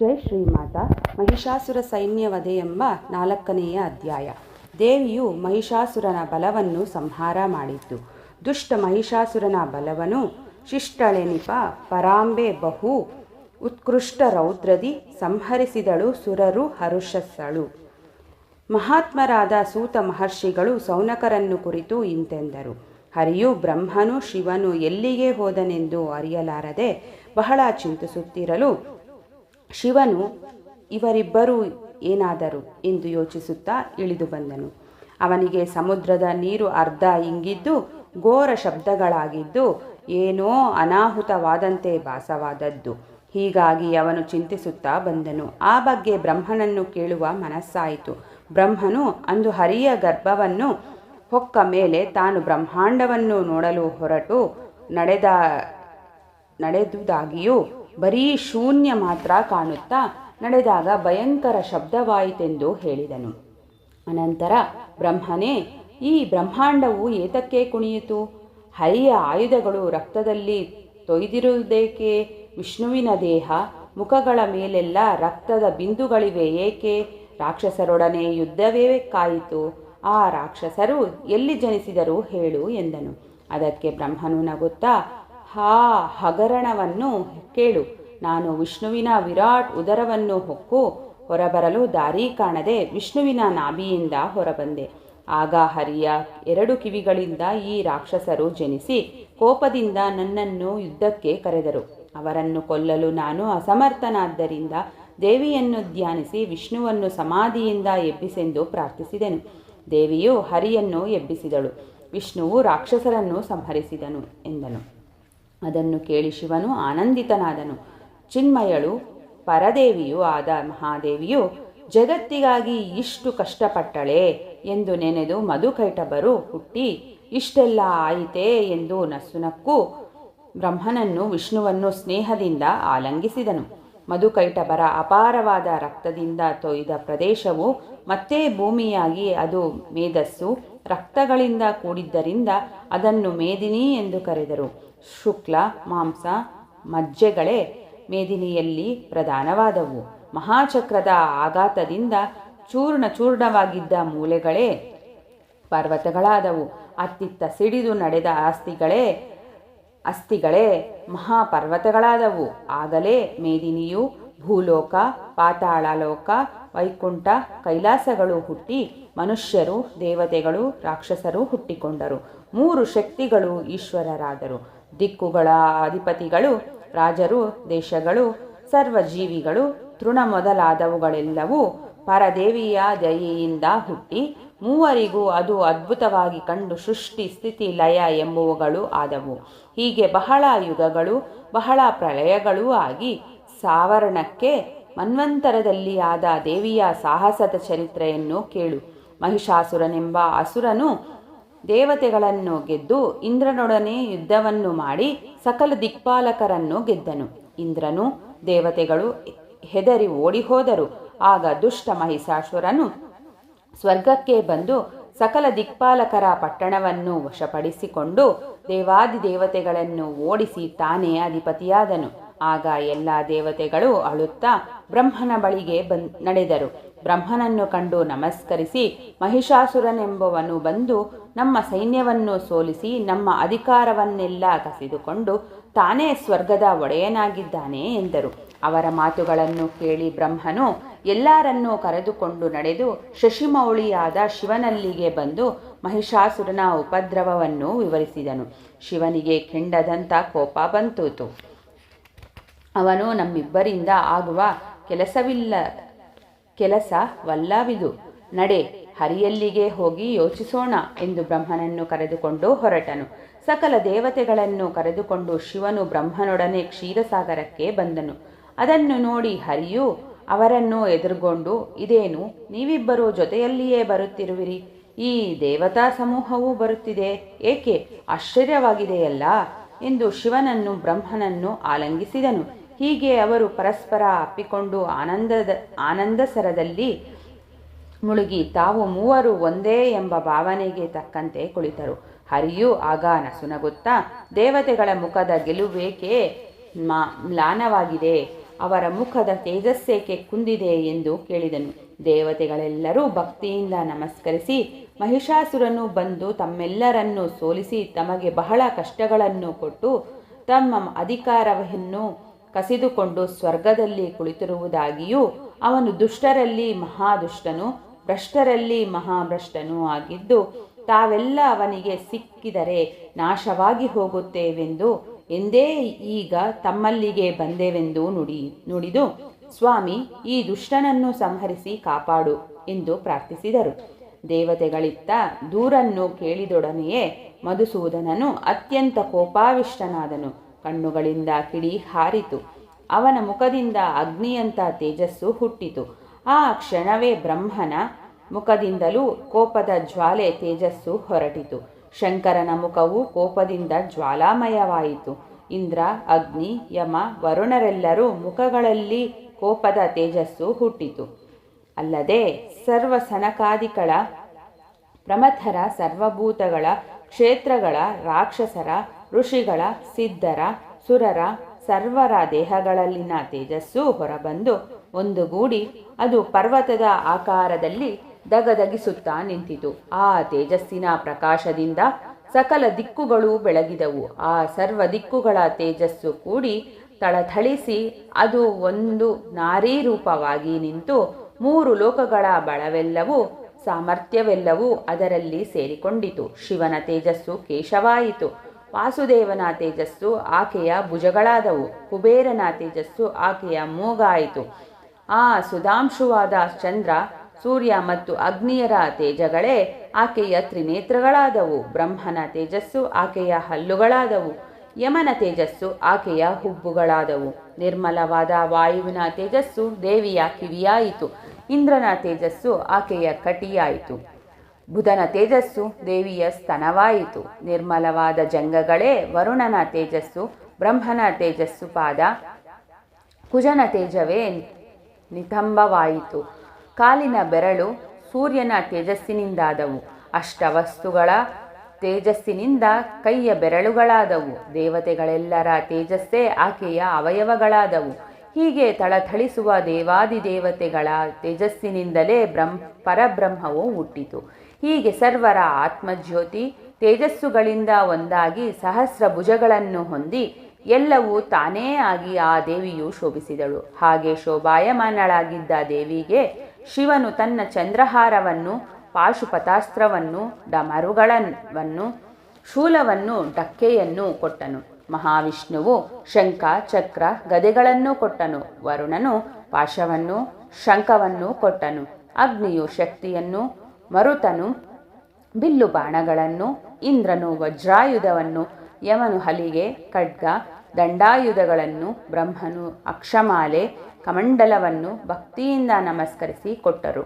ಜೈ ಶ್ರೀಮಾತ. ಮಹಿಷಾಸುರ ಸೈನ್ಯವಧೆ ಎಂಬ ನಾಲ್ಕನೆಯ ಅಧ್ಯಾಯ. ದೇವಿಯು ಮಹಿಷಾಸುರನ ಬಲವನ್ನು ಸಂಹಾರ ಮಾಡಿದ್ದು ದುಷ್ಟ ಮಹಿಷಾಸುರನ ಬಲವನು ಶಿಷ್ಟಳೆನಿಪ ಪರಾಂಬೆ ಬಹು ಉತ್ಕೃಷ್ಟ ರೌದ್ರದಿ ಸಂಹರಿಸಿದಳು ಸುರರು ಹರುಷಸ್ಸಳು. ಮಹಾತ್ಮರಾದ ಸೂತ ಮಹರ್ಷಿಗಳು ಸೌನಕರನ್ನು ಕುರಿತು ಇಂತೆಂದರು. ಹರಿಯು ಬ್ರಹ್ಮನು ಶಿವನು ಎಲ್ಲಿಗೆ ಹೋದನೆಂದು ಅರಿಯಲಾರದೆ ಬಹಳ ಚಿಂತಿಸುತ್ತಿರಲು ಶಿವನು, ಇವರಿಬ್ಬರೂ ಏನಾದರು? ಎಂದು ಯೋಚಿಸುತ್ತಾ ಇಳಿದು ಬಂದನು. ಅವನಿಗೆ ಸಮುದ್ರದ ನೀರು ಅರ್ಧ ಇಂಗಿದ್ದು, ಘೋರ ಶಬ್ದಗಳಾಗಿದ್ದು, ಏನೋ ಅನಾಹುತವಾದಂತೆ ಭಾಸವಾದದ್ದು. ಹೀಗಾಗಿ ಅವನು ಚಿಂತಿಸುತ್ತಾ ಬಂದನು. ಆ ಬಗ್ಗೆ ಬ್ರಹ್ಮನನ್ನು ಕೇಳುವ ಮನಸ್ಸಾಯಿತು. ಬ್ರಹ್ಮನು, ಅಂದು ಹರಿಯ ಗರ್ಭವನ್ನು ಹೊಕ್ಕ ಮೇಲೆ ತಾನು ಬ್ರಹ್ಮಾಂಡವನ್ನು ನೋಡಲು ಹೊರಟು ನಡೆದ, ನಡೆದುದಾಗಿಯೂ ಬರೀ ಶೂನ್ಯ ಮಾತ್ರ ಕಾಣುತ್ತಾ ನಡೆದಾಗ ಭಯಂಕರ ಶಬ್ದವಾಯಿತೆಂದು ಹೇಳಿದನು. ಅನಂತರ, ಬ್ರಹ್ಮನೇ, ಈ ಬ್ರಹ್ಮಾಂಡವು ಏತಕ್ಕೆ ಕುಣಿಯಿತು? ಹರಿಯ ಆಯುಧಗಳು ರಕ್ತದಲ್ಲಿ ತೊಯ್ದಿರುವುದೇಕೆ? ವಿಷ್ಣುವಿನ ದೇಹ, ಮುಖಗಳ ಮೇಲೆಲ್ಲ ರಕ್ತದ ಬಿಂದುಗಳಿವೆ ಏಕೆ? ರಾಕ್ಷಸರೊಡನೆ ಯುದ್ಧವೇ ಕಾಯಿತು? ಆ ರಾಕ್ಷಸರು ಎಲ್ಲಿ ಜನಿಸಿದರು ಹೇಳು ಎಂದನು. ಅದಕ್ಕೆ ಬ್ರಹ್ಮನು ನಗುತ್ತಾ ಹಾ, ಹಗರಣವನ್ನು ಕೇಳು. ನಾನು ವಿಷ್ಣುವಿನ ವಿರಾಟ್ ಉದರವನ್ನು ಹೊಕ್ಕು, ಹೊರಬರಲು ದಾರಿ ಕಾಣದೆ ವಿಷ್ಣುವಿನ ನಾಭಿಯಿಂದ ಹೊರಬಂದೆ. ಆಗ ಹರಿಯ ಎರಡು ಕಿವಿಗಳಿಂದ ಈ ರಾಕ್ಷಸರು ಜನಿಸಿ ಕೋಪದಿಂದ ನನ್ನನ್ನು ಯುದ್ಧಕ್ಕೆ ಕರೆದರು. ಅವರನ್ನು ಕೊಲ್ಲಲು ನಾನು ಅಸಮರ್ಥನಾದ್ದರಿಂದ ದೇವಿಯನ್ನು ಧ್ಯಾನಿಸಿ ವಿಷ್ಣುವನ್ನು ಸಮಾಧಿಯಿಂದ ಎಬ್ಬಿಸೆಂದು ಪ್ರಾರ್ಥಿಸಿದೆನು. ದೇವಿಯು ಹರಿಯನ್ನು ಎಬ್ಬಿಸಿದಳು. ವಿಷ್ಣುವು ರಾಕ್ಷಸರನ್ನು ಸಂಹರಿಸಿದನು ಎಂದನು. ಅದನ್ನು ಕೇಳಿ ಶಿವನು ಆನಂದಿತನಾದನು. ಚಿನ್ಮಯಳು ಪರದೇವಿಯೂ ಆದ ಮಹಾದೇವಿಯು, ಜಗತ್ತಿಗಾಗಿ ಇಷ್ಟು ಕಷ್ಟಪಟ್ಟಳೆ ಎಂದು ನೆನೆದು ಮಧುಕೈಟಬರು ಹುಟ್ಟಿ, ಇಷ್ಟೆಲ್ಲ ಆಯಿತೇ ಎಂದು ನಸುನಕ್ಕೂ ಬ್ರಹ್ಮನನ್ನು ವಿಷ್ಣುವನ್ನು ಸ್ನೇಹದಿಂದ ಆಲಂಗಿಸಿದನು. ಮಧುಕೈಟಬರ ಅಪಾರವಾದ ರಕ್ತದಿಂದ ತೊಯ್ದ ಪ್ರದೇಶವು ಮತ್ತೆ ಭೂಮಿಯಾಗಿ ಅದು ಮೇಧಸ್ಸು ರಕ್ತಗಳಿಂದ ಕೂಡಿದ್ದರಿಂದ ಅದನ್ನು ಮೇದಿನಿ ಎಂದು ಕರೆದರು. ಶುಕ್ಲ, ಮಾಂಸ, ಮಜ್ಜೆಗಳೇ ಮೇದಿನಿಯಲ್ಲಿ ಪ್ರಧಾನವಾದವು. ಮಹಾಚಕ್ರದ ಆಘಾತದಿಂದ ಚೂರ್ಣ ಚೂರ್ಣವಾಗಿದ್ದ ಮೂಲೆಗಳೇ ಪರ್ವತಗಳಾದವು. ಅತ್ತಿತ್ತ ಸಿಡಿದು ನಡೆದ ಆಸ್ತಿಗಳೇ, ಅಸ್ಥಿಗಳೇ ಮಹಾಪರ್ವತಗಳಾದವು. ಆಗಲೇ ಮೇದಿನಿಯು ಭೂಲೋಕ, ಪಾತಾಳಲೋಕ, ವೈಕುಂಠ, ಕೈಲಾಸಗಳು ಹುಟ್ಟಿ ಮನುಷ್ಯರು, ದೇವತೆಗಳು, ರಾಕ್ಷಸರು ಹುಟ್ಟಿಕೊಂಡರು. ಮೂರು ಶಕ್ತಿಗಳು ಈಶ್ವರರಾದರು. ದಿಕ್ಕುಗಳ ಅಧಿಪತಿಗಳು, ರಾಜರು, ದೇಶಗಳು, ಸರ್ವಜೀವಿಗಳು, ತೃಣ ಮೊದಲಾದವುಗಳೆಲ್ಲವೂ ಪರದೇವಿಯ ದಯೆಯಿಂದ ಹುಟ್ಟಿ ಮೂವರಿಗೂ ಅದು ಅದ್ಭುತವಾಗಿ ಕಂಡು ಸೃಷ್ಟಿ ಸ್ಥಿತಿ ಲಯ ಎಂಬುವುಗಳು ಆದವು. ಹೀಗೆ ಬಹಳ ಯುಗಗಳು, ಬಹಳ ಪ್ರಳಯಗಳೂ ಆಗಿ ಸಾವರಣಕ್ಕೆ ಮನ್ವಂತರದಲ್ಲಿ ಆದ ದೇವಿಯ ಸಾಹಸದ ಚರಿತ್ರೆಯನ್ನು ಕೇಳು. ಮಹಿಷಾಸುರನೆಂಬ ಅಸುರನು ದೇವತೆಗಳನ್ನು ಗೆದ್ದು ಇಂದ್ರನೊಡನೆ ಯುದ್ಧವನ್ನು ಮಾಡಿ ಸಕಲ ದಿಕ್ಪಾಲಕರನ್ನು ಗೆದ್ದನು. ಇಂದ್ರನು ದೇವತೆಗಳು ಹೆದರಿ ಓಡಿಹೋದರು. ಆಗ ದುಷ್ಟ ಮಹಿಷಾಸುರನು ಸ್ವರ್ಗಕ್ಕೆ ಬಂದು ಸಕಲ ದಿಕ್ಪಾಲಕರ ಪಟ್ಟಣವನ್ನು ವಶಪಡಿಸಿಕೊಂಡು ದೇವಾದಿ ದೇವತೆಗಳನ್ನು ಓಡಿಸಿ ತಾನೇ ಅಧಿಪತಿಯಾದನು. ಆಗ ಎಲ್ಲ ದೇವತೆಗಳು ಅಳುತ್ತಾ ಬ್ರಹ್ಮನ ಬಳಿಗೆ ನಡೆದರು. ಬ್ರಹ್ಮನನ್ನು ಕಂಡು ನಮಸ್ಕರಿಸಿ, ಮಹಿಷಾಸುರನೆಂಬವನು ಬಂದು ನಮ್ಮ ಸೈನ್ಯವನ್ನು ಸೋಲಿಸಿ, ನಮ್ಮ ಅಧಿಕಾರವನ್ನೆಲ್ಲ ಕಸಿದುಕೊಂಡು ತಾನೇ ಸ್ವರ್ಗದ ಒಡೆಯನಾಗಿದ್ದಾನೆ ಎಂದರು. ಅವರ ಮಾತುಗಳನ್ನು ಕೇಳಿ ಬ್ರಹ್ಮನು ಎಲ್ಲರನ್ನೂ ಕರೆದುಕೊಂಡು ನಡೆದು ಶಶಿಮೌಳಿಯಾದ ಶಿವನಲ್ಲಿಗೆ ಬಂದು ಮಹಿಷಾಸುರನ ಉಪದ್ರವವನ್ನು ವಿವರಿಸಿದನು. ಶಿವನಿಗೆ ಕೆಂಡದಂಥ ಕೋಪ ಬಂತುತು. ಅವನು ನಮ್ಮಿಬ್ಬರಿಂದ ಆಗುವ ಕೆಲಸವಿಲ್ಲ, ಕೆಲಸವಲ್ಲವಿದು. ನಡೆ, ಹರಿಯಲ್ಲಿಗೆ ಹೋಗಿ ಯೋಚಿಸೋಣ ಎಂದು ಬ್ರಹ್ಮನನ್ನು ಕರೆದುಕೊಂಡು ಹೊರಟನು. ಸಕಲ ದೇವತೆಗಳನ್ನು ಕರೆದುಕೊಂಡು ಶಿವನು ಬ್ರಹ್ಮನೊಡನೆ ಕ್ಷೀರಸಾಗರಕ್ಕೆ ಬಂದನು. ಅದನ್ನು ನೋಡಿ ಹರಿಯು ಅವರನ್ನು ಎದುರುಗೊಂಡು, ಇದೇನು? ನೀವಿಬ್ಬರೂ ಜೊತೆಯಲ್ಲಿಯೇ ಬರುತ್ತಿರುವಿರಿ? ಈ ದೇವತಾ ಸಮೂಹವೂ ಬರುತ್ತಿದೆ. ಏಕೆ? ಆಶ್ಚರ್ಯವಾಗಿದೆಯಲ್ಲ? ಎಂದು ಶಿವನನ್ನು, ಬ್ರಹ್ಮನನ್ನು ಆಲಂಗಿಸಿದನು. ಹೀಗೆ ಅವರು ಪರಸ್ಪರ ಅಪ್ಪಿಕೊಂಡು ಆನಂದದ, ಆನಂದಸರದಲ್ಲಿ ಮುಳುಗಿ ತಾವು ಮೂವರು ಒಂದೇ ಎಂಬ ಭಾವನೆಗೆ ತಕ್ಕಂತೆ ಕುಳಿತರು. ಹರಿಯು ಆಗ ನಸುನಗುತ್ತಾ, ದೇವತೆಗಳ ಮುಖದ ಗೆಲುವೇಕೆ ಮ್ಲಾನವಾಗಿದೆ? ಅವರ ಮುಖದ ತೇಜಸ್ಸೇಕೆ ಕುಂದಿದೆ ಎಂದು ಕೇಳಿದನು. ದೇವತೆಗಳೆಲ್ಲರೂ ಭಕ್ತಿಯಿಂದ ನಮಸ್ಕರಿಸಿ ಮಹಿಷಾಸುರನು ಬಂದು ತಮ್ಮೆಲ್ಲರನ್ನು ಸೋಲಿಸಿ ತಮಗೆ ಬಹಳ ಕಷ್ಟಗಳನ್ನು ಕೊಟ್ಟು ತಮ್ಮ ಅಧಿಕಾರವನ್ನು ಕಸಿದುಕೊಂಡು ಸ್ವರ್ಗದಲ್ಲಿ ಕುಳಿತಿರುವುದಾಗಿಯೂ ಅವನು ದುಷ್ಟರಲ್ಲಿ ಮಹಾದುಷ್ಟನು, ಭ್ರಷ್ಟರಲ್ಲಿ ಮಹಾಭ್ರಷ್ಟನೂ ಆಗಿದ್ದು ತಾವೆಲ್ಲ ಅವನಿಗೆ ಸಿಕ್ಕಿದರೆ ನಾಶವಾಗಿ ಹೋಗುತ್ತೇವೆಂದು ಎಂದೇ ಈಗ ತಮ್ಮಲ್ಲಿಗೆ ಬಂದೆವೆಂದು ನುಡಿ, ನುಡಿದು, ಸ್ವಾಮಿ, ಈ ದುಷ್ಟನನ್ನು ಸಂಹರಿಸಿ ಕಾಪಾಡು ಎಂದು ಪ್ರಾರ್ಥಿಸಿದರು. ದೇವತೆಗಳಿತ್ತ ದೂರನ್ನು ಕೇಳಿದೊಡನೆಯೇ ಮಧುಸೂದನನು ಅತ್ಯಂತ ಕೋಪಾವಿಷ್ಟನಾದನು. ಕಣ್ಣುಗಳಿಂದ ಕಿಡಿ ಹಾರಿತು. ಅವನ ಮುಖದಿಂದ ಅಗ್ನಿಯಂತ ತೇಜಸ್ಸು ಹುಟ್ಟಿತು. ಆ ಕ್ಷಣವೇ ಬ್ರಹ್ಮನ ಮುಖದಿಂದಲೂ ಕೋಪದ ಜ್ವಾಲೆ ತೇಜಸ್ಸು ಹೊರಟಿತು. ಶಂಕರನ ಮುಖವು ಕೋಪದಿಂದ ಜ್ವಾಲಾಮಯವಾಯಿತು. ಇಂದ್ರ, ಅಗ್ನಿ, ಯಮ, ವರುಣರೆಲ್ಲರೂ ಮುಖಗಳಲ್ಲಿ ಕೋಪದ ತೇಜಸ್ಸು ಹುಟ್ಟಿತು. ಅಲ್ಲದೆ ಸರ್ವ ಸನಕಾದಿಗಳ ಪ್ರಮಥರ ಸರ್ವಭೂತಗಳ ಕ್ಷೇತ್ರಗಳ ರಾಕ್ಷಸರ, ಋಷಿಗಳ, ಸಿದ್ಧರ, ಸುರರ, ಸರ್ವರ ದೇಹಗಳಲ್ಲಿನ ತೇಜಸ್ಸು ಹೊರಬಂದು ಒಂದುಗೂಡಿ ಅದು ಪರ್ವತದ ಆಕಾರದಲ್ಲಿ ದಗದಗಿಸುತ್ತಾ ನಿಂತಿತು. ಆ ತೇಜಸ್ಸಿನ ಪ್ರಕಾಶದಿಂದ ಸಕಲ ದಿಕ್ಕುಗಳು ಬೆಳಗಿದವು. ಆ ಸರ್ವ ದಿಕ್ಕುಗಳ ತೇಜಸ್ಸು ಕೂಡಿ ತಳಥಳಿಸಿ ಅದು ಒಂದು ನಾರೀ ರೂಪವಾಗಿ ನಿಂತು ಮೂರು ಲೋಕಗಳ ಬಳವೆಲ್ಲವೂ ಸಾಮರ್ಥ್ಯವೆಲ್ಲವೂ ಅದರಲ್ಲಿ ಸೇರಿಕೊಂಡಿತು. ಶಿವನ ತೇಜಸ್ಸು ಕೇಶವಾಯಿತು. ವಾಸುದೇವನ ತೇಜಸ್ಸು ಆಕೆಯ ಭುಜಗಳಾದವು. ಕುಬೇರನ ತೇಜಸ್ಸು ಆಕೆಯ ಮೂಗಾಯಿತು ಆ ಸುಧಾಂಶುವಾದ ಚಂದ್ರ ಸೂರ್ಯ ಮತ್ತು ಅಗ್ನಿಯರ ತೇಜಗಳೇ ಆಕೆಯ ತ್ರಿನೇತ್ರಗಳಾದವು. ಬ್ರಹ್ಮನ ತೇಜಸ್ಸು ಆಕೆಯ ಹಲ್ಲುಗಳಾದವು. ಯಮನ ತೇಜಸ್ಸು ಆಕೆಯ ಹುಬ್ಬುಗಳಾದವು. ನಿರ್ಮಲವಾದ ವಾಯುವಿನ ತೇಜಸ್ಸು ದೇವಿಯ ಕಿವಿಯಾಯಿತು. ಇಂದ್ರನ ತೇಜಸ್ಸು ಆಕೆಯ ಕಟಿಯಾಯಿತು. ಬುಧನ ತೇಜಸ್ಸು ದೇವಿಯ ಸ್ತನವಾಯಿತು. ನಿರ್ಮಲವಾದ ಜಂಗಗಳೇ ವರುಣನ ತೇಜಸ್ಸು, ಬ್ರಹ್ಮನ ತೇಜಸ್ಸು ಪಾದ, ಕುಜನ ತೇಜವೇ ನಿತಂಬವಾಯಿತು. ಕಾಲಿನ ಬೆರಳು ಸೂರ್ಯನ ತೇಜಸ್ಸಿನಿಂದಾದವು. ಅಷ್ಟವಸ್ತುಗಳ ತೇಜಸ್ಸಿನಿಂದ ಕೈಯ ಬೆರಳುಗಳಾದವು. ದೇವತೆಗಳೆಲ್ಲರ ತೇಜಸ್ಸೇ ಆಕೆಯ ಅವಯವಗಳಾದವು. ಹೀಗೆ ಥಳಥಳಿಸುವ ದೇವಾದಿದೇವತೆಗಳ ತೇಜಸ್ಸಿನಿಂದಲೇ ಬ್ರಹ್ಮ ಪರಬ್ರಹ್ಮವು ಹುಟ್ಟಿತು. ಹೀಗೆ ಸರ್ವರ ಆತ್ಮಜ್ಯೋತಿ ತೇಜಸ್ಸುಗಳಿಂದ ಒಂದಾಗಿ ಸಹಸ್ರ ಭುಜಗಳನ್ನು ಹೊಂದಿ ಎಲ್ಲವೂ ತಾನೇ ಆಗಿ ಆ ದೇವಿಯು ಶೋಭಿಸಿದಳು. ಹಾಗೆ ಶೋಭಾಯಮಾನಳಾಗಿದ್ದ ದೇವಿಗೆ ಶಿವನು ತನ್ನ ಚಂದ್ರಹಾರವನ್ನು ಪಾಶುಪತಾಸ್ತ್ರವನ್ನು ಡಮರುಗಳನ್ನು ಶೂಲವನ್ನು, ಡಕ್ಕೆಯನ್ನು ಕೊಟ್ಟನು. ಮಹಾವಿಷ್ಣುವು ಶಂಖ, ಚಕ್ರ, ಗದೆಗಳನ್ನು ಕೊಟ್ಟನು. ವರುಣನು ಪಾಶವನ್ನು ಶಂಖವನ್ನು ಕೊಟ್ಟನು. ಅಗ್ನಿಯು ಶಕ್ತಿಯನ್ನು, ಮರುತನು ಬಿಲ್ಲು ಬಾಣಗಳನ್ನು, ಇಂದ್ರನು ವಜ್ರಾಯುಧವನ್ನು, ಯಮನು ಹಲಿಗೆ, ಖಡ್ಗ, ದಂಡಾಯುಧಗಳನ್ನು, ಬ್ರಹ್ಮನು ಅಕ್ಷಮಾಲೆ ಕಮಂಡಲವನ್ನು ಭಕ್ತಿಯಿಂದ ನಮಸ್ಕರಿಸಿ ಕೊಟ್ಟರು.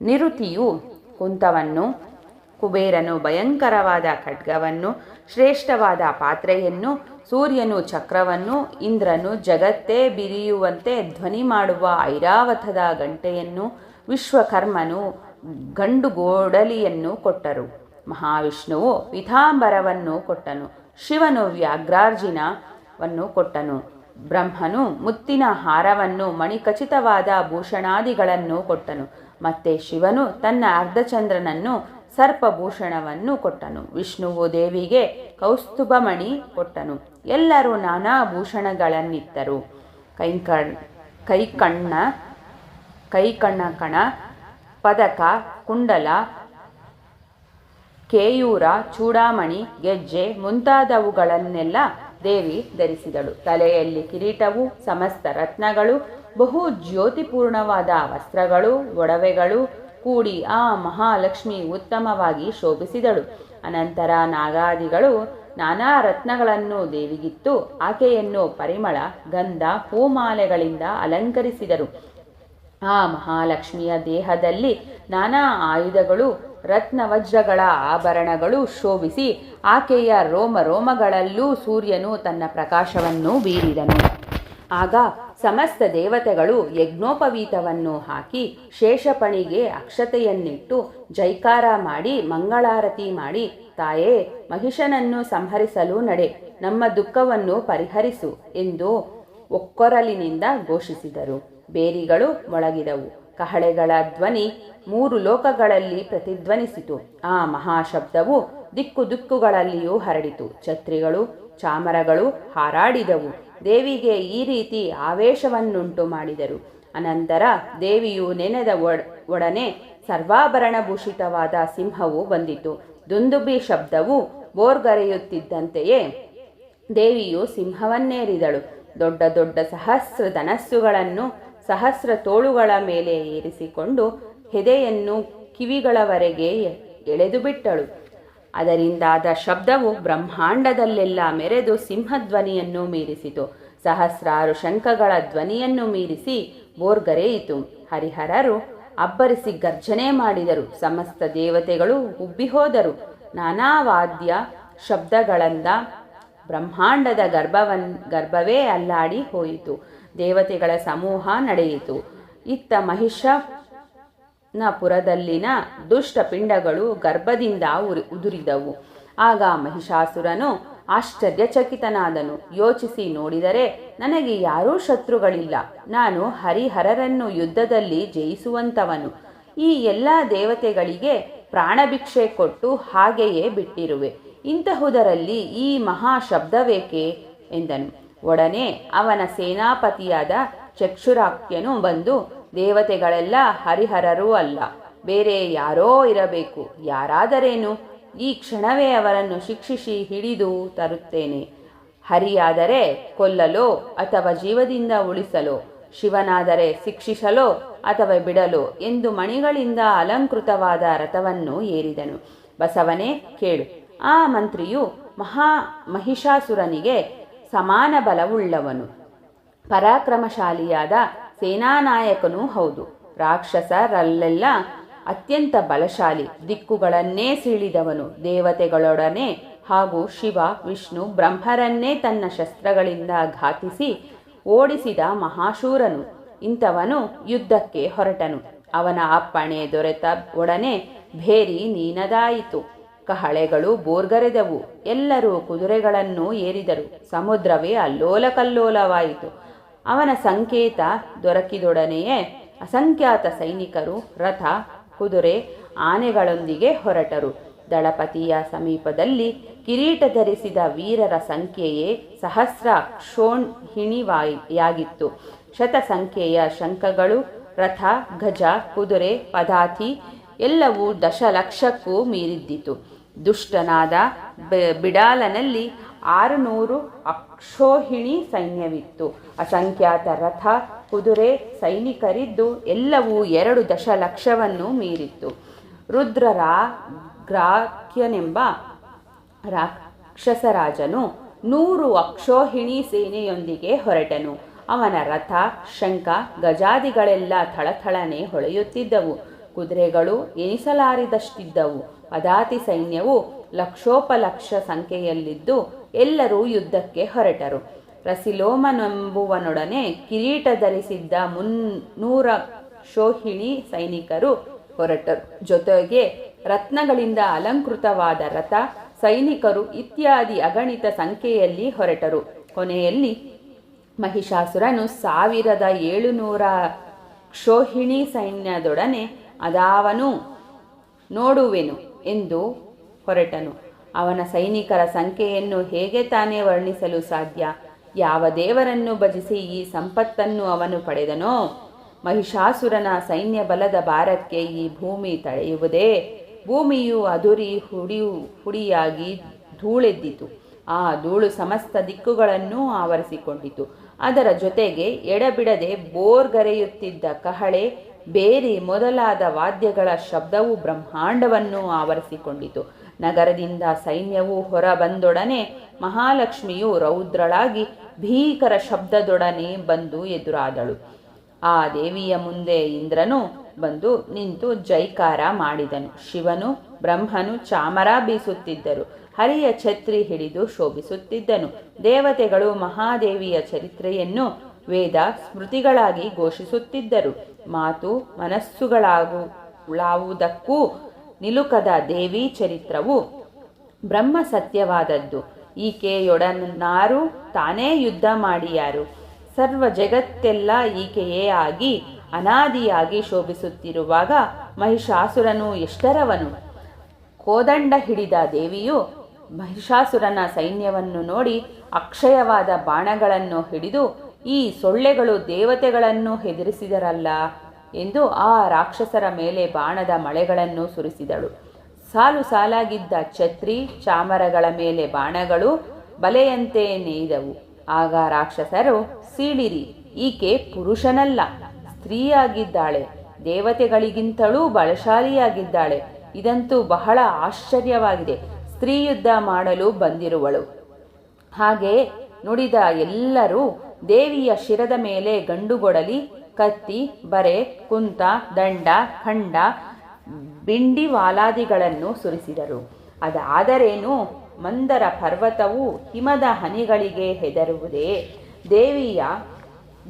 ನಿರುತಿಯು ಕುಂತವನ್ನು ಕುಬೇರನು ಭಯಂಕರವಾದ ಖಡ್ಗವನ್ನು, ಶ್ರೇಷ್ಠವಾದ ಪಾತ್ರೆಯನ್ನು, ಸೂರ್ಯನು ಚಕ್ರವನ್ನು, ಇಂದ್ರನು ಜಗತ್ತೇ ಬಿರಿಯುವಂತೆ ಧ್ವನಿ ಮಾಡುವ ಐರಾವತದ ಗಂಟೆಯನ್ನು, ವಿಶ್ವಕರ್ಮನು ಗಂಡುಗೋಡಲಿಯನ್ನು ಕೊಟ್ಟರು. ಮಹಾವಿಷ್ಣುವು ಪಿತಾಂಬರವನ್ನು ಕೊಟ್ಟನು, ಶಿವನು ವ್ಯಾಘ್ರಾರ್ಜಿನವನ್ನು ಕೊಟ್ಟನು. ಬ್ರಹ್ಮನು ಮುತ್ತಿನ ಹಾರವನ್ನು ಮಣಿಖಚಿತವಾದ ಭೂಷಣಾದಿಗಳನ್ನು ಕೊಟ್ಟನು. ಮತ್ತೆ ಶಿವನು ತನ್ನ ಅರ್ಧಚಂದ್ರನನ್ನು ಸರ್ಪಭೂಷಣವನ್ನು ಕೊಟ್ಟನು. ವಿಷ್ಣುವು ದೇವಿಗೆ ಕೌಸ್ತುಭಮಣಿ ಕೊಟ್ಟನು. ಎಲ್ಲರೂ ನಾನಾ ಭೂಷಣಗಳನ್ನಿತ್ತರು. ಕೈಕಣ್, ಕೈಕಣ್ಣ ಕೈಕಣ್ಣ ಕಣ, ಪದಕ, ಕುಂಡಲ, ಕೇಯೂರ, ಚೂಡಾಮಣಿ, ಗೆಜ್ಜೆ ಮುಂತಾದವುಗಳನ್ನೆಲ್ಲ ದೇವಿ ಧರಿಸಿದಳು. ತಲೆಯಲ್ಲಿ ಕಿರೀಟವು, ಸಮಸ್ತ ರತ್ನಗಳು, ಬಹು ಜ್ಯೋತಿಪೂರ್ಣವಾದ ವಸ್ತ್ರಗಳು, ಒಡವೆಗಳು ಕೂಡಿ ಆ ಮಹಾಲಕ್ಷ್ಮಿ ಉತ್ತಮವಾಗಿ ಶೋಭಿಸಿದಳು. ಅನಂತರ ನಾಗಾದಿಗಳು ನಾನಾ ರತ್ನಗಳನ್ನು ದೇವಿಗಿತ್ತು ಆಕೆಯನ್ನು ಪರಿಮಳ, ಗಂಧ, ಹೂಮಾಲೆಗಳಿಂದ ಅಲಂಕರಿಸಿದರು. ಆ ಮಹಾಲಕ್ಷ್ಮಿಯ ದೇಹದಲ್ಲಿ ನಾನಾ ಆಯುಧಗಳು ರತ್ನ ವಜ್ರಗಳ ಆಭರಣಗಳು ಶೋಭಿಸಿ ಆಕೆಯ ರೋಮ ರೋಮಗಳಲ್ಲೂ ಸೂರ್ಯನು ತನ್ನ ಪ್ರಕಾಶವನ್ನು ಬೀರಿದನು. ಆಗ ಸಮಸ್ತ ದೇವತೆಗಳು ಯಜ್ಞೋಪವೀತವನ್ನು ಹಾಕಿ ಶೇಷಪಣಿಗೆ ಅಕ್ಷತೆಯನ್ನಿಟ್ಟು ಜೈಕಾರ ಮಾಡಿ, ಮಂಗಳಾರತಿ ಮಾಡಿ, ತಾಯೇ, ಮಹಿಷನನ್ನು ಸಂಹರಿಸಲು ನಡೆ, ನಮ್ಮ ದುಃಖವನ್ನು ಪರಿಹರಿಸು ಎಂದು ಒಕ್ಕೊರಲಿನಿಂದ ಘೋಷಿಸಿದರು. ಬೇರಿಗಳು ಮೊಳಗಿದವು. ಕಹಳೆಗಳ ಧ್ವನಿ ಮೂರು ಲೋಕಗಳಲ್ಲಿ ಪ್ರತಿಧ್ವನಿಸಿತು. ಆ ಮಹಾಶಬ್ದವು ದಿಕ್ಕು ದಿಕ್ಕುಗಳಲ್ಲಿಯೂ ಹರಡಿತು. ಛತ್ರಿಗಳು, ಚಾಮರಗಳು ಹಾರಾಡಿದವು. ದೇವಿಗೆ ಈ ರೀತಿ ಆವೇಶವನ್ನುಂಟು ಮಾಡಿದರು. ಅನಂತರ ದೇವಿಯು ನೆನೆದ ಒಡನೆ ಸರ್ವಾಭರಣಭೂಷಿತವಾದ ಸಿಂಹವು ಬಂದಿತು. ದುಂದುಬಿ ಶಬ್ದವು ಬೋರ್ಗರೆಯುತ್ತಿದ್ದಂತೆಯೇ ದೇವಿಯು ಸಿಂಹವನ್ನೇರಿದಳು. ದೊಡ್ಡ ದೊಡ್ಡ ಸಹಸ್ರ ಧನಸ್ಸುಗಳನ್ನು ಸಹಸ್ರ ತೋಳುಗಳ ಮೇಲೆ ಏರಿಸಿಕೊಂಡು ಹೆದೆಯನ್ನು ಕಿವಿಗಳವರೆಗೆ ಎಳೆದು ಬಿಟ್ಟಳು ಅದರಿಂದಾದ ಶಬ್ದವು ಬ್ರಹ್ಮಾಂಡದಲ್ಲೆಲ್ಲ ಮೆರೆದು ಸಿಂಹಧ್ವನಿಯನ್ನು ಮೀರಿಸಿತು. ಸಹಸ್ರಾರು ಶಂಖಗಳ ಧ್ವನಿಯನ್ನು ಮೀರಿಸಿ ಬೋರ್ಗರೆಯಿತು. ಹರಿಹರರು ಅಬ್ಬರಿಸಿ ಗರ್ಜನೆ ಮಾಡಿದರು. ಸಮಸ್ತ ದೇವತೆಗಳು ಉಬ್ಬಿಹೋದರು. ನಾನಾ ವಾದ್ಯ ಶಬ್ದಗಳಿಂದ ಬ್ರಹ್ಮಾಂಡದ ಗರ್ಭವನ್, ಗರ್ಭವೇ ಅಲ್ಲಾಡಿ ಹೋಯಿತು. ದೇವತೆಗಳ ಸಮೂಹ ನಡೆಯಿತು. ಇತ್ತ ಮಹಿಷ ನ ಪುರದಲ್ಲಿನ ದುಷ್ಟ ಪಿಂಡಗಳು ಗರ್ಭದಿಂದ ಉರಿ- ಉದುರಿದವು. ಆಗ ಮಹಿಷಾಸುರನು ಆಶ್ಚರ್ಯಚಕಿತನಾದನು. ಯೋಚಿಸಿ ನೋಡಿದರೆ, ನನಗೆ ಯಾರೂ ಶತ್ರುಗಳಿಲ್ಲ. ನಾನು ಹರಿಹರರನ್ನು ಯುದ್ಧದಲ್ಲಿ ಜಯಿಸುವಂತವನು. ಈ ಎಲ್ಲ ದೇವತೆಗಳಿಗೆ ಪ್ರಾಣಭಿಕ್ಷೆ ಕೊಟ್ಟು ಹಾಗೆಯೇ ಬಿಟ್ಟಿರುವೆ. ಇಂತಹುದರಲ್ಲಿ ಈ ಮಹಾಶಬ್ದವೇಕೆ ಎಂದನು. ಒಡನೆ ಅವನ ಸೇನಾಪತಿಯಾದ ಚಕ್ಷುರಾಕ್ಯನು ಬಂದು ದೇವತೆಗಳೆಲ್ಲ ಹರಿಹರರೂ ಅಲ್ಲ, ಬೇರೆ ಯಾರೋ ಇರಬೇಕು, ಯಾರಾದರೇನು? ಈ ಕ್ಷಣವೇ ಅವರನ್ನು ಶಿಕ್ಷಿಸಿ ಹಿಡಿದು ತರುತ್ತೇನೆ. ಹರಿಯಾದರೆ ಕೊಲ್ಲಲೋ ಅಥವಾ ಜೀವದಿಂದ ಉಳಿಸಲೋ, ಶಿವನಾದರೆ ಶಿಕ್ಷಿಸಲೋ ಅಥವಾ ಬಿಡಲೋ ಎಂದು ಮಣಿಗಳಿಂದ ಅಲಂಕೃತವಾದ ರಥವನ್ನು ಏರಿದನು. ಬಸವನೇ ಕೇಳು, ಆ ಮಂತ್ರಿಯು ಮಹಾ ಮಹಿಷಾಸುರನಿಗೆ ಸಮಾನ ಬಲವುಳ್ಳವನು. ಪರಾಕ್ರಮಶಾಲಿಯಾದ ಸೇನಾನಾಯಕನೂ ಹೌದು. ರಾಕ್ಷಸರಲ್ಲೆಲ್ಲ ಅತ್ಯಂತ ಬಲಶಾಲಿ, ದಿಕ್ಕುಗಳನ್ನೇ ಸೀಳಿದವನು. ದೇವತೆಗಳೊಡನೆ ಹಾಗೂ ಶಿವ, ವಿಷ್ಣು ಬ್ರಹ್ಮರನ್ನೇ ತನ್ನ ಶಸ್ತ್ರಗಳಿಂದ ಘಾತಿಸಿ ಓಡಿಸಿದ ಮಹಾಶೂರನು. ಇಂಥವನು ಯುದ್ಧಕ್ಕೆ ಹೊರಟನು. ಅವನ ಅಪ್ಪಣೆ ದೊರೆತ ಒಡನೆ ಭೇರಿ ನೀನದಾಯಿತು. ಕಹಳೆಗಳು ಬೋರ್ಗರೆದವು. ಎಲ್ಲರೂ ಕುದುರೆಗಳನ್ನು ಏರಿದರು. ಸಮುದ್ರವೇ ಅಲ್ಲೋಲ ಕಲ್ಲೋಲವಾಯಿತು ಅವನ ಸಂಕೇತ ದೊರಕಿದೊಡನೆಯೇ ಅಸಂಖ್ಯಾತ ಸೈನಿಕರು, ರಥ, ಕುದುರೆ, ಆನೆಗಳೊಂದಿಗೆ ಹೊರಟರು. ದಳಪತಿಯ ಸಮೀಪದಲ್ಲಿ ಕಿರೀಟ ಧರಿಸಿದ ವೀರರ ಸಂಖ್ಯೆಯೇ ಸಹಸ್ರ ಕ್ಷೋಹಿಣಿವಾಯಾಗಿತ್ತು ಶತ ಸಂಖ್ಯೆಯ ಶಂಖಗಳು, ರಥ, ಗಜ, ಕುದುರೆ ಪದಾತಿ ಎಲ್ಲವೂ ದಶಲಕ್ಷಕ್ಕೂ ಮೀರಿದ್ದಿತು. ದುಷ್ಟನಾದ ಬಿಡಾಲನಲ್ಲಿ ಆರುನೂರು ಅಕ್ಷೋಹಿಣಿ ಸೈನ್ಯವಿತ್ತು. ಅಸಂಖ್ಯಾತ ರಥ, ಕುದುರೆ, ಸೈನಿಕರಿದ್ದು ಎಲ್ಲವೂ ಎರಡು ದಶಲಕ್ಷವನ್ನು ಮೀರಿತ್ತು. ರುದ್ರರ ಗ್ರಾಕ್ಯನೆಂಬ ರಾಕ್ಷಸರಾಜನು ನೂರು ಅಕ್ಷೋಹಿಣಿ ಸೇನೆಯೊಂದಿಗೆ ಹೊರಟನು. ಅವನ ರಥ, ಶಂಖ, ಗಜಾದಿಗಳೆಲ್ಲ ಥಳಥಳನೆ ಹೊಳೆಯುತ್ತಿದ್ದವು. ಕುದುರೆಗಳು ಎನಿಸಲಾರಿದಷ್ಟಿದ್ದವು. ಪದಾತಿ ಸೈನ್ಯವು ಲಕ್ಷೋಪಲಕ್ಷ ಸಂಖ್ಯೆಯಲ್ಲಿದ್ದು ಎಲ್ಲರೂ ಯುದ್ಧಕ್ಕೆ ಹೊರಟರು. ರಸಿಲೋಮನೆಂಬುವನೊಡನೆ ಕಿರೀಟ ಧರಿಸಿದ್ದ ಮುನ್ನೂರ ಶೋಹಿಣಿ ಸೈನಿಕರು ಹೊರಟರು. ಜೊತೆಗೆ ರತ್ನಗಳಿಂದ ಅಲಂಕೃತವಾದ ರಥ ಸೈನಿಕರು ಇತ್ಯಾದಿ ಅಗಣಿತ ಸಂಖ್ಯೆಯಲ್ಲಿ ಹೊರಟರು. ಕೊನೆಯಲ್ಲಿ ಮಹಿಷಾಸುರನು ಸಾವಿರದ ಏಳುನೂರ ಕ್ಷೋಹಿಣಿ ಸೈನ್ಯದೊಡನೆ ಅದಾವನು, ನೋಡುವೆನು. ಎಂದು ಹೊರಟನು. ಅವನ ಸೈನಿಕರ ಸಂಖ್ಯೆಯನ್ನು ಹೇಗೆ ತಾನೇ ವರ್ಣಿಸಲು ಸಾಧ್ಯ? ಯಾವ ದೇವರನ್ನು ಭಜಿಸಿ ಈ ಸಂಪತ್ತನ್ನು ಅವನು ಪಡೆದನೋ? ಮಹಿಷಾಸುರನ ಸೈನ್ಯ ಬಲದ ಭಾರಕ್ಕೆ ಈ ಭೂಮಿ ತಡೆಯುವುದೇ ಭೂಮಿಯು ಅದುರಿ ಹುಡಿ, ಹುಡಿಯಾಗಿ ಧೂಳೆದ್ದಿತು. ಆ ಧೂಳು ಸಮಸ್ತ ದಿಕ್ಕುಗಳನ್ನು ಆವರಿಸಿಕೊಂಡಿತು. ಅದರ ಜೊತೆಗೆ ಎಡಬಿಡದೆ ಬೋರ್ಗರೆಯುತ್ತಿದ್ದ ಕಹಳೆ ಬೇರಿ ಮೊದಲಾದ ವಾದ್ಯಗಳ ಶಬ್ದವು ಬ್ರಹ್ಮಾಂಡವನ್ನು ಆವರಿಸಿಕೊಂಡಿತು. ನಗರದಿಂದ ಸೈನ್ಯವು ಹೊರ ಬಂದೊಡನೆ ಮಹಾಲಕ್ಷ್ಮಿಯು ರೌದ್ರಳಾಗಿ ಭೀಕರ ಶಬ್ದದೊಡನೆ ಬಂದು ಎದುರಾದಳು. ಆ ದೇವಿಯ ಮುಂದೆ ಇಂದ್ರನು ಬಂದು ನಿಂತು ಜೈಕಾರ ಮಾಡಿದನು. ಶಿವನು, ಬ್ರಹ್ಮನು ಚಾಮರ ಬೀಸುತ್ತಿದ್ದರು. ಹರಿಯ ಛತ್ರಿ ಹಿಡಿದು ಶೋಭಿಸುತ್ತಿದ್ದನು. ದೇವತೆಗಳು ಮಹಾದೇವಿಯ ಚರಿತ್ರೆಯನ್ನು ವೇದ ಸ್ಮೃತಿಗಳಾಗಿ ಘೋಷಿಸುತ್ತಿದ್ದರು. ಮಾತು ಮನಸ್ಸುಗಳಾಗುವುದಕ್ಕೂ ನಿಲುಕದ ದೇವಿ ಚರಿತ್ರವು ಬ್ರಹ್ಮ ಸತ್ಯವಾದದ್ದು. ಈಕೆಯೊಡನಾರು ತಾನೇ ಯುದ್ಧ ಮಾಡಿಯಾರು. ಸರ್ವ ಜಗತ್ತೆಲ್ಲ ಈಕೆಯೇ ಆಗಿ ಅನಾದಿಯಾಗಿ ಶೋಭಿಸುತ್ತಿರುವಾಗ ಮಹಿಷಾಸುರನು ಎಷ್ಟರವನು? ಕೋದಂಡ ಹಿಡಿದ ದೇವಿಯು ಮಹಿಷಾಸುರನ ಸೈನ್ಯವನ್ನು ನೋಡಿ ಅಕ್ಷಯವಾದ ಬಾಣಗಳನ್ನು ಹಿಡಿದು ಈ ಸೊಳ್ಳೆಗಳು ದೇವತೆಗಳನ್ನು ಹೆದರಿಸಿದರಲ್ಲ ಎಂದು ಆ ರಾಕ್ಷಸರ ಮೇಲೆ ಬಾಣದ ಮಳೆಗಳನ್ನು ಸುರಿಸಿದಳು. ಸಾಲು ಸಾಲಾಗಿದ್ದ ಛತ್ರಿ ಚಾಮರಗಳ ಮೇಲೆ ಬಾಣಗಳು ಬಲೆಯಂತೆ ನೇಯ್ದವು. ಆಗ ರಾಕ್ಷಸರು, ಸೀಳಿರಿ, ಈಕೆ ಪುರುಷನಲ್ಲ, ಸ್ತ್ರೀಯಾಗಿದ್ದಾಳೆ, ದೇವತೆಗಳಿಗಿಂತಲೂ ಬಲಶಾಲಿಯಾಗಿದ್ದಾಳೆ, ಇದಂತೂ ಬಹಳ ಆಶ್ಚರ್ಯವಾಗಿದೆ ಸ್ತ್ರೀ ಯುದ್ಧ ಮಾಡಲು ಬಂದಿರುವಳು. ಹಾಗೆ ನುಡಿದ ಎಲ್ಲರೂ ದೇವಿಯ ಶಿರದ ಮೇಲೆ ಗಂಡುಗೊಡಲಿ, ಕತ್ತಿ, ಬರೆ, ಕುಂತ, ದಂಡ, ಖಂಡ ಬಿಂಡಿವಾಲಾದಿಗಳನ್ನು ಸುರಿಸಿದರು. ಅದಾದರೇನು? ಮಂದರ ಪರ್ವತವು ಹಿಮದ ಹನಿಗಳಿಗೆ ಹೆದರುವುದೇ? ದೇವಿಯ,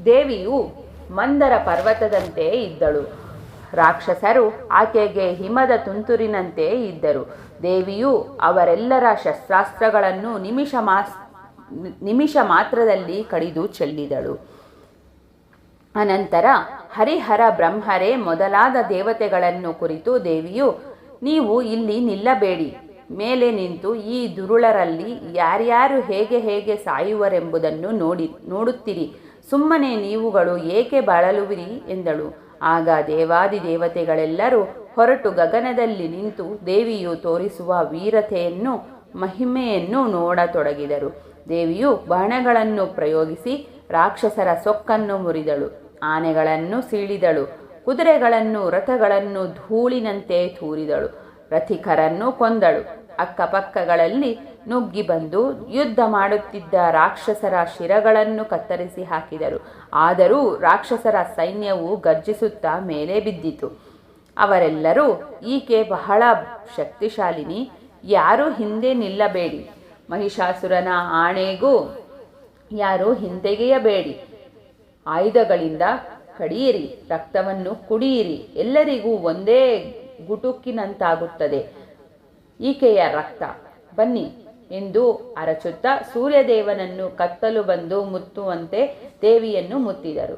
ದೇವಿಯು ಮಂದರ ಪರ್ವತದಂತೆ ಇದ್ದಳು. ರಾಕ್ಷಸರು ಆಕೆಗೆ ಹಿಮದ ತುಂತುರಿನಂತೆ ಇದ್ದರು. ದೇವಿಯು ಅವರೆಲ್ಲರ ಶಸ್ತ್ರಾಸ್ತ್ರಗಳನ್ನು ನಿಮಿಷ ಮಾಸ್ ನಿಮಿಷ ಮಾತ್ರದಲ್ಲಿ ಕಡಿದು ಚೆಲ್ಲಿದಳು. ಅನಂತರ, ಹರಿಹರ ಬ್ರಹ್ಮರೇ, ಮೊದಲಾದ ದೇವತೆಗಳನ್ನು ಕುರಿತು ದೇವಿಯು, ನೀವು ಇಲ್ಲಿ ನಿಲ್ಲಬೇಡಿ. ಮೇಲೆ ನಿಂತು ಈ ದುರುಳರಲ್ಲಿ ಯಾರ್ಯಾರು ಹೇಗೆ ಹೇಗೆ ಸಾಯುವರೆಂಬುದನ್ನು ನೋಡಿ, ನೋಡುತ್ತೀರಿ. ಸುಮ್ಮನೆ ನೀವುಗಳು ಏಕೆ ಬಳಲುವಿರಿ ಎಂದಳು. ಆಗ ದೇವಾದಿ ದೇವತೆಗಳೆಲ್ಲರೂ ಹೊರಟು ಗಗನದಲ್ಲಿ ನಿಂತು ದೇವಿಯು ತೋರಿಸುವ ವೀರತೆಯನ್ನು, ಮಹಿಮೆಯನ್ನು ನೋಡತೊಡಗಿದರು. ದೇವಿಯು ಬಾಣಗಳನ್ನು ಪ್ರಯೋಗಿಸಿ ರಾಕ್ಷಸರ ಸೊಕ್ಕನ್ನು ಮುರಿದಳು, ಆನೆಗಳನ್ನು ಸೀಳಿದಳು, ಕುದುರೆಗಳನ್ನು ರಥಗಳನ್ನು ಧೂಳಿನಂತೆ ತೂರಿದಳು, ರಥಿಕರನ್ನು ಕೊಂದಳು. ಅಕ್ಕಪಕ್ಕಗಳಲ್ಲಿ ನುಗ್ಗಿ ಬಂದು ಯುದ್ಧ ಮಾಡುತ್ತಿದ್ದ ರಾಕ್ಷಸರ ಶಿರಗಳನ್ನು ಕತ್ತರಿಸಿ ಹಾಕಿದರು. ಆದರೂ ರಾಕ್ಷಸರ ಸೈನ್ಯವು ಗರ್ಜಿಸುತ್ತಾ ಮೇಲೆ ಬಿದ್ದಿತು. ಅವರೆಲ್ಲರೂ, ಈಕೆ ಬಹಳ ಶಕ್ತಿಶಾಲಿನಿ, ಯಾರೂ ಹಿಂದೆ ನಿಲ್ಲಬೇಡಿ. ಮಹಿಷಾಸುರನ ಆಣೆಗೂ ಯಾರೂ ಹಿಂತೆಗೆಯಬೇಡಿ. ಆಯುಧಗಳಿಂದ ಕಡಿಯಿರಿ, ರಕ್ತವನ್ನು ಕುಡಿಯಿರಿ, ಎಲ್ಲರಿಗೂ ಒಂದೇ ಗುಟುಕಿನಂತಾಗುತ್ತದೆ. ಈಕೆಯ ರಕ್ತ, ಬನ್ನಿ, ಎಂದು ಅರಚುತ್ತಾ ಸೂರ್ಯದೇವನನ್ನು ಕತ್ತಲು ಬಂದು ಮುತ್ತುವಂತೆ ದೇವಿಯನ್ನು ಮುತ್ತಿದರು.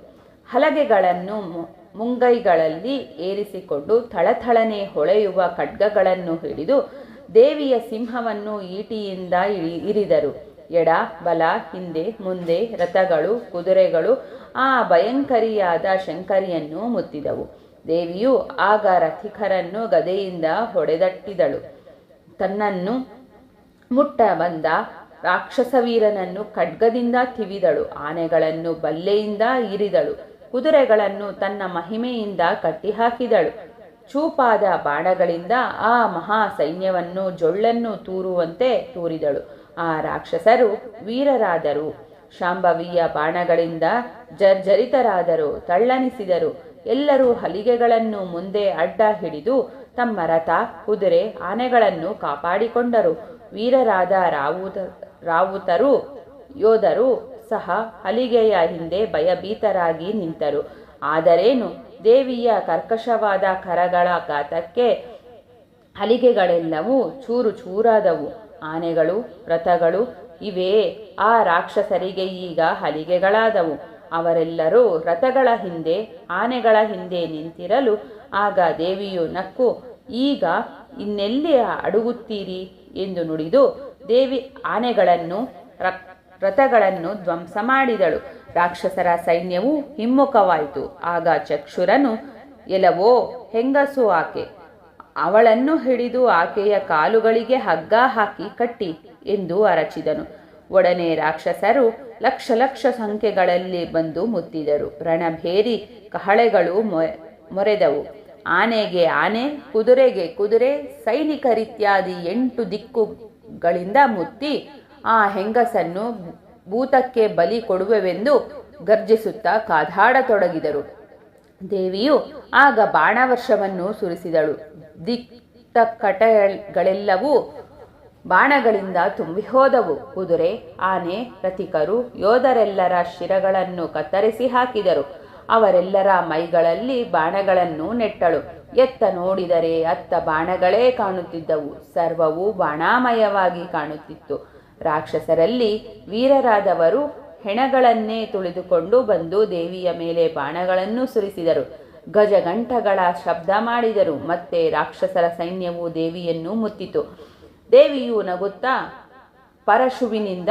ಹಲಗೆಗಳನ್ನು ಮುಂಗೈಗಳಲ್ಲಿ ಏರಿಸಿಕೊಂಡು ಥಳಥಳನೆ ಹೊಳೆಯುವ ಖಡ್ಗಗಳನ್ನು ಹಿಡಿದು ದೇವಿಯ ಸಿಂಹವನ್ನು ಈಟಿಯಿಂದ ಇರಿದರು. ಎಡ, ಬಲ, ಹಿಂದೆ, ಮುಂದೆ, ರಥಗಳು, ಕುದುರೆಗಳು, ಆ ಭಯಂಕರಿಯಾದ ಶಂಕರಿಯನ್ನು ಮುತ್ತಿದವು. ದೇವಿಯು ಆಗ ರಥಿಕರನ್ನು ಗದೆಯಿಂದ ಹೊಡೆದಟ್ಟಿದಳು. ತನ್ನನ್ನು ಮುಟ್ಟ ಬಂದ ರಾಕ್ಷಸವೀರನನ್ನು ಖಡ್ಗದಿಂದ ತಿವಿದಳು. ಆನೆಗಳನ್ನು ಬಲ್ಲೆಯಿಂದ ಇರಿದಳು. ಕುದುರೆಗಳನ್ನು ತನ್ನ ಮಹಿಮೆಯಿಂದ ಕಟ್ಟಿಹಾಕಿದಳು. ಚೂಪಾದ ಬಾಣಗಳಿಂದ ಆ ಮಹಾ ಸೈನ್ಯವನ್ನು ಜೊಳ್ಳನ್ನು ತೂರುವಂತೆ ತೂರಿದಳು. ಆ ರಾಕ್ಷಸರು ವೀರರಾದರು. ಶಾಂಭವಿಯ ಬಾಣಗಳಿಂದ ಜರ್ಜರಿತರಾದರು, ತಳ್ಳನಿಸಿದರು. ಎಲ್ಲರೂ ಹಲಿಗೆಗಳನ್ನು ಮುಂದೆ ಅಡ್ಡ ಹಿಡಿದು ತಮ್ಮ ರಥ, ಕುದುರೆ, ಆನೆಗಳನ್ನು ಕಾಪಾಡಿಕೊಂಡರು. ವೀರರಾದ ರಾವುತ ರಾವುತರು, ಯೋಧರು ಸಹ ಹಲಿಗೆಯ ಹಿಂದೆ ಭಯಭೀತರಾಗಿ ನಿಂತರು. ಆದರೇನು? ದೇವಿಯ ಕರ್ಕಶವಾದ ಕರಗಳ ಗಾತಕ್ಕೆ ಹಲಿಗೆಗಳೆಲ್ಲವೂ ಚೂರು ಚೂರಾದವು. ಆನೆಗಳು, ರಥಗಳು ಇವೇ ಆ ರಾಕ್ಷಸರಿಗೆ ಈಗ ಹಲಿಗೆಗಳಾದವು. ಅವರೆಲ್ಲರೂ ರಥಗಳ ಹಿಂದೆ, ಆನೆಗಳ ಹಿಂದೆ ನಿಂತಿರಲು ಆಗ ದೇವಿಯು ನಕ್ಕು, ಈಗ ಇನ್ನೆಲ್ಲಿ ಅಡುಗುತ್ತೀರಿ? ಎಂದು ನುಡಿದು ದೇವಿ ಆನೆಗಳನ್ನು, ರಥಗಳನ್ನು ಧ್ವಂಸ ಮಾಡಿದಳು. ರಾಕ್ಷಸರ ಸೈನ್ಯವು ಹಿಮ್ಮುಖವಾಯಿತು. ಆಗ ಚಕ್ಷುರನು ಎಲವೋ ಹೆಂಗಸು ಆಕೆ. ಅವಳನ್ನು ಹಿಡಿದು ಆಕೆಯ ಕಾಲುಗಳಿಗೆ ಹಗ್ಗ ಹಾಕಿ ಕಟ್ಟಿ ಎಂದು ಅರಚಿದನು. ಒಡನೆ ರಾಕ್ಷಸರು ಲಕ್ಷ ಲಕ್ಷ ಸಂಖ್ಯೆಗಳಲ್ಲಿ ಬಂದು ಮುತ್ತಿದರು. ರಣಭೇರಿ ಕಹಳೆಗಳು ಮೊರೆದವು. ಆನೆಗೆ ಆನೆ, ಕುದುರೆಗೆ ಕುದುರೆ ಸೈನಿಕರಿತ್ಯಾದಿ ಎಂಟು ದಿಕ್ಕುಗಳಿಂದ ಮುತ್ತಿ ಆ ಹೆಂಗಸನ್ನು ಭೂತಕ್ಕೆ ಬಲಿ ಕೊಡುವೆವೆಂದು ಗರ್ಜಿಸುತ್ತಾ ಕಾದಾಡತೊಡಗಿದರು. ದೇವಿಯು ಆಗ ಬಾಣವರ್ಷವನ್ನು ಸುರಿಸಿದಳು. ದಿಕ್ತ ಕಟಗಳೆಲ್ಲವೂ ಬಾಣಗಳಿಂದ ತುಂಬಿ ಹೋದವು ಕುದುರೆ, ಆನೆ, ರಥಿಕರು, ಯೋಧರೆಲ್ಲರ ಶಿರಗಳನ್ನು ಕತ್ತರಿಸಿ ಹಾಕಿದರು. ಅವರೆಲ್ಲರ ಮೈಗಳಲ್ಲಿ ಬಾಣಗಳನ್ನು ನೆಟ್ಟಳು. ಎತ್ತ ನೋಡಿದರೆ ಅತ್ತ ಬಾಣಗಳೇ ಕಾಣುತ್ತಿದ್ದವು. ಸರ್ವವೂ ಬಾಣಾಮಯವಾಗಿ ಕಾಣುತ್ತಿತ್ತು. ರಾಕ್ಷಸರಲ್ಲಿ ವೀರರಾದವರು ಹೆಣಗಳನ್ನೇ ತುಳಿದುಕೊಂಡು ಬಂದು ದೇವಿಯ ಮೇಲೆ ಬಾಣಗಳನ್ನು ಸುರಿಸಿದರು. ಗಜಗಂಠಗಳ ಶಬ್ದ ಮಾಡಿದರು, ಮತ್ತೆ ರಾಕ್ಷಸರ ಸೈನ್ಯವು ದೇವಿಯನ್ನು ಮುತ್ತಿತು. ದೇವಿಯು ನಗುತ್ತಾ ಪರಶುವಿನಿಂದ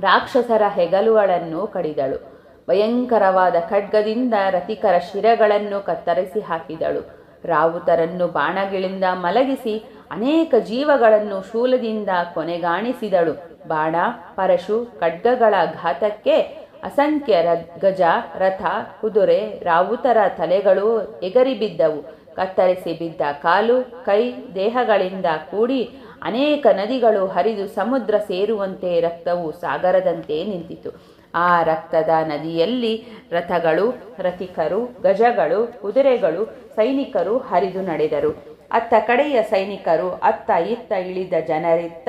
ರಾಕ್ಷಸರ ಹೆಗಲುಗಳನ್ನು ಕಡಿದಳು. ಭಯಂಕರವಾದ ಖಡ್ಗದಿಂದ ರತಿಕರ ಶಿರಗಳನ್ನು ಕತ್ತರಿಸಿ ಹಾಕಿದಳು. ರಾವುತರನ್ನು ಬಾಣಗಳಿಂದ ಮಲಗಿಸಿ ಅನೇಕ ಜೀವಗಳನ್ನು ಶೂಲದಿಂದ ಕೊನೆಗಾಣಿಸಿದಳು. ಬಾಣ, ಪರಶು, ಖಡ್ಗಗಳ ಘಾತಕ್ಕೆ ಅಸಂಖ್ಯ ರ, ಗಜ, ರಥ, ಕುದುರೆ, ರಾವುತರ ತಲೆಗಳು ಎಗರಿಬಿದ್ದವು. ಕತ್ತರಿಸಿ ಬಿದ್ದ ಕಾಲು, ಕೈ, ದೇಹಗಳಿಂದ ಕೂಡಿ ಅನೇಕ ನದಿಗಳು ಹರಿದು ಸಮುದ್ರ ಸೇರುವಂತೆ ರಕ್ತವು ಸಾಗರದಂತೆ ನಿಂತಿತು. ಆ ರಕ್ತದ ನದಿಯಲ್ಲಿ ರಥಗಳು, ರಥಿಕರು, ಗಜಗಳು, ಕುದುರೆಗಳು, ಸೈನಿಕರು ಹರಿದು ನಡೆದರು. ಅತ್ತ ಕಡೆಯ ಸೈನಿಕರು ಅತ್ತ ಇತ್ತ ಇಳಿದ ಜನರಿತ್ತ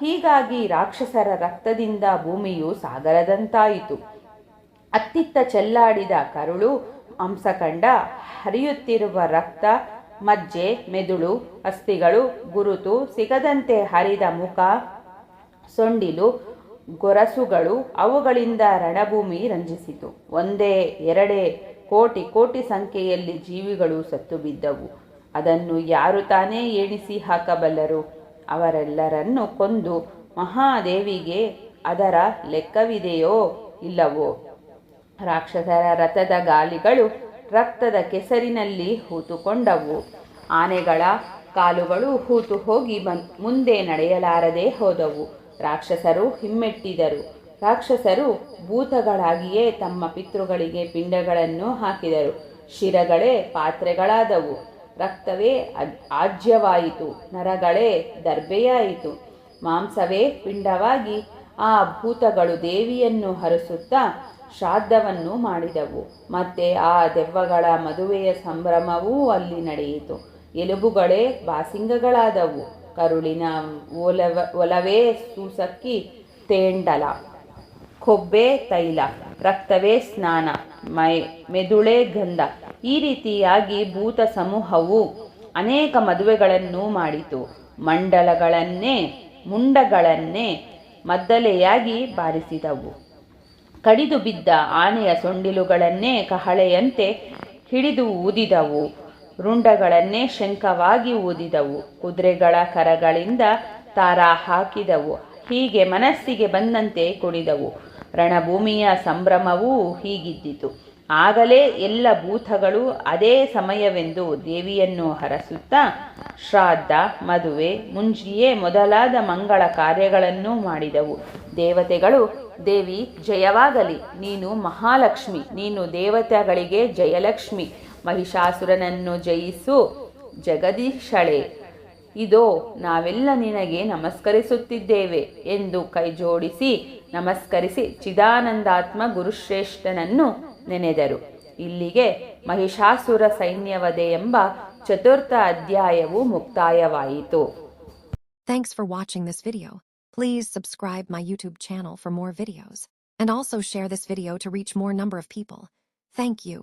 ಹೀಗಾಗಿ ರಾಕ್ಷಸರ ರಕ್ತದಿಂದ ಭೂಮಿಯು ಸಾಗರದಂತಾಯಿತು. ಅತ್ತಿತ್ತ ಚೆಲ್ಲಾಡಿದ ಕರುಳು ಅಂಸಕಂಡ ಹರಿಯುತ್ತಿರುವ ರಕ್ತ, ಮಜ್ಜೆ, ಮೆದುಳು, ಅಸ್ಥಿಗಳು, ಗುರುತು ಸಿಗದಂತೆ ಹರಿದ ಮುಖ, ಸೊಂಡಿಲು, ಗೊರಸುಗಳು ಅವುಗಳಿಂದ ರಣಭೂಮಿ ರಂಜಿಸಿತು. ಒಂದೇ ಎರಡೇ ಕೋಟಿ ಕೋಟಿ ಸಂಖ್ಯೆಯಲ್ಲಿ ಜೀವಿಗಳು ಸತ್ತು ಬಿದ್ದವು. ಅದನ್ನು ಯಾರು ತಾನೇ ಏಣಿಸಿ ಹಾಕಬಲ್ಲರು? ಅವರೆಲ್ಲರನ್ನು ಕೊಂದು ಮಹಾದೇವಿಗೆ ಅದರ ಲೆಕ್ಕವಿದೆಯೋ ಇಲ್ಲವೋ? ರಾಕ್ಷಸರ ರಥದ ಗಾಲಿಗಳು ರಕ್ತದ ಕೆಸರಿನಲ್ಲಿ ಹೂತುಕೊಂಡವು. ಆನೆಗಳ ಕಾಲುಗಳು ಹೂತು ಹೋಗಿ ಮುಂದೆ ನಡೆಯಲಾರದೆ ಹೋದವು. ರಾಕ್ಷಸರು ಹಿಮ್ಮೆಟ್ಟಿದರು. ರಾಕ್ಷಸರು ಭೂತಗಳಾಗಿಯೇ ತಮ್ಮ ಪಿತೃಗಳಿಗೆ ಪಿಂಡಗಳನ್ನು ಹಾಕಿದರು. ಶಿರಗಳೇ ಪಾತ್ರೆಗಳಾದವು. ರಕ್ತವೇ ಆಜ್ಯವಾಯಿತು, ನರಗಳೇ ದರ್ಬೆಯಾಯಿತು ಮಾಂಸವೇ ಪಿಂಡವಾಗಿ ಆ ಭೂತಗಳು ದೇವಿಯನ್ನು ಹರಸುತ್ತಾ ಶ್ರಾದ್ದವನ್ನು ಮಾಡಿದವು. ಮತ್ತೆ ಆ ದೆವ್ವಗಳ ಮದುವೆಯ ಸಂಭ್ರಮವೂ ಅಲ್ಲಿ ನಡೆಯಿತು. ಎಲುಬುಗಳೇ ಬಾಸಿಂಗಗಳಾದವು ಕರುಳಿನ ಒಲವ, ಒಲವೇ ಸೂಸಕ್ಕಿ ತೇಂಡಲ. ಕೊಬ್ಬೆ ತೈಲ. ರಕ್ತವೇ ಸ್ನಾನ. ಮೈ, ಮೆದುಳೇ ಗಂಧ. ಈ ರೀತಿಯಾಗಿ ಭೂತ ಸಮೂಹವು ಅನೇಕ ಮದುವೆಗಳನ್ನು ಮಾಡಿತು. ಮಂಡಲಗಳನ್ನೇ, ಮುಂಡಗಳನ್ನೇ ಮದ್ದಲೆಯಾಗಿ ಬಾರಿಸಿದವು. ಕಡಿದು ಬಿದ್ದ ಆನೆಯ ಸೊಂಡಿಲುಗಳನ್ನೇ ಕಹಳೆಯಂತೆ ಹಿಡಿದು ಊದಿದವು. ರುಂಡಗಳನ್ನೇ ಶಂಖವಾಗಿ ಊದಿದವು. ಕುದುರೆಗಳ ಕರಗಳಿಂದ ತಾರ ಹಾಕಿದವು. ಹೀಗೆ ಮನಸ್ಸಿಗೆ ಬಂದಂತೆ ಕುಡಿದವು. ರಣಭೂಮಿಯ ಸಂಭ್ರಮವೂ ಹೀಗಿದ್ದಿತು. ಆಗಲೇ ಎಲ್ಲ ಭೂತಗಳು ಅದೇ ಸಮಯವೆಂದು ದೇವಿಯನ್ನು ಹರಸುತ್ತಾ ಶ್ರಾದ್ದ, ಮದುವೆ, ಮುಂಜಿಯೇ ಮೊದಲಾದ ಮಂಗಳ ಕಾರ್ಯಗಳನ್ನು ಮಾಡಿದವು. ದೇವತೆಗಳು, ದೇವಿ, ಜಯವಾಗಲಿ. ನೀನು ಮಹಾಲಕ್ಷ್ಮಿ. ನೀನು ದೇವತೆಗಳಿಗೆ ಜಯಲಕ್ಷ್ಮಿ. ಮಹಿಷಾಸುರನನ್ನು ಜಯಿಸು ಜಗದೀಶಳೆ. ಇದೋ, ನಾವೆಲ್ಲ ನಿನಗೆ ನಮಸ್ಕರಿಸುತ್ತಿದ್ದೇವೆ ಎಂದು ಕೈಜೋಡಿಸಿ ನಮಸ್ಕರಿಸಿ ಚಿದಾನಂದಾತ್ಮ ಗುರುಶ್ರೇಷ್ಠನನ್ನು ನೆನೆದರು ಇಲ್ಲಿಗೆ ಮಹಿಷಾಸುರ ಸೈನ್ಯವದೆ ಎಂಬ ಚತುರ್ಥ ಅಧ್ಯಾಯವು ಮುಕ್ತಾಯವಾಯಿತು Thanks for watching this video. Please subscribe my YouTube channel for more videos. And also share this video to reach more number of people. Thank you.